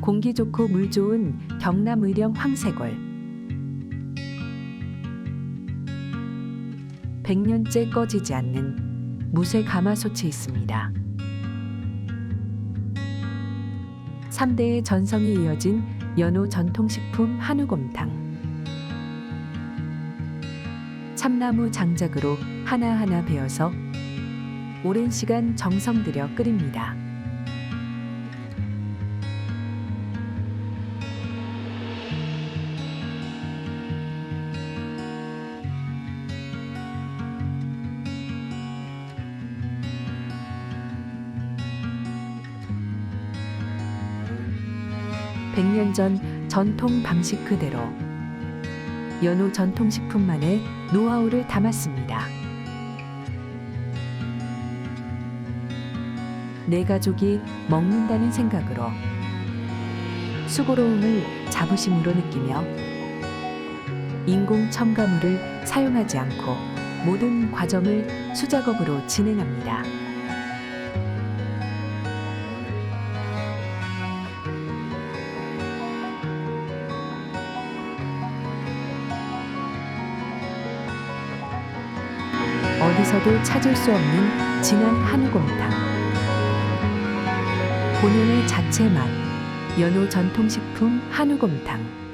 공기 좋고 물 좋은 경남 의령 황새골. 100년째 꺼지지 않는 무쇠 가마솥이 있습니다. 3대의 전성이 이어진 연호 전통식품 한우곰탕. 참나무 장작으로 하나하나 베어서 오랜 시간 정성 들여 끓입니다. 백년전 전통 방식 그대로 연호 전통식품만의 노하우를 담았습니다. 내 가족이 먹는다는 생각으로 수고로움을 자부심으로 느끼며 인공 첨가물을 사용하지 않고 모든 과정을 수작업으로 진행합니다. 어디서도 찾을 수 없는 진한 한우곰탕. 본연의 자체 맛, 연호 전통식품 한우곰탕.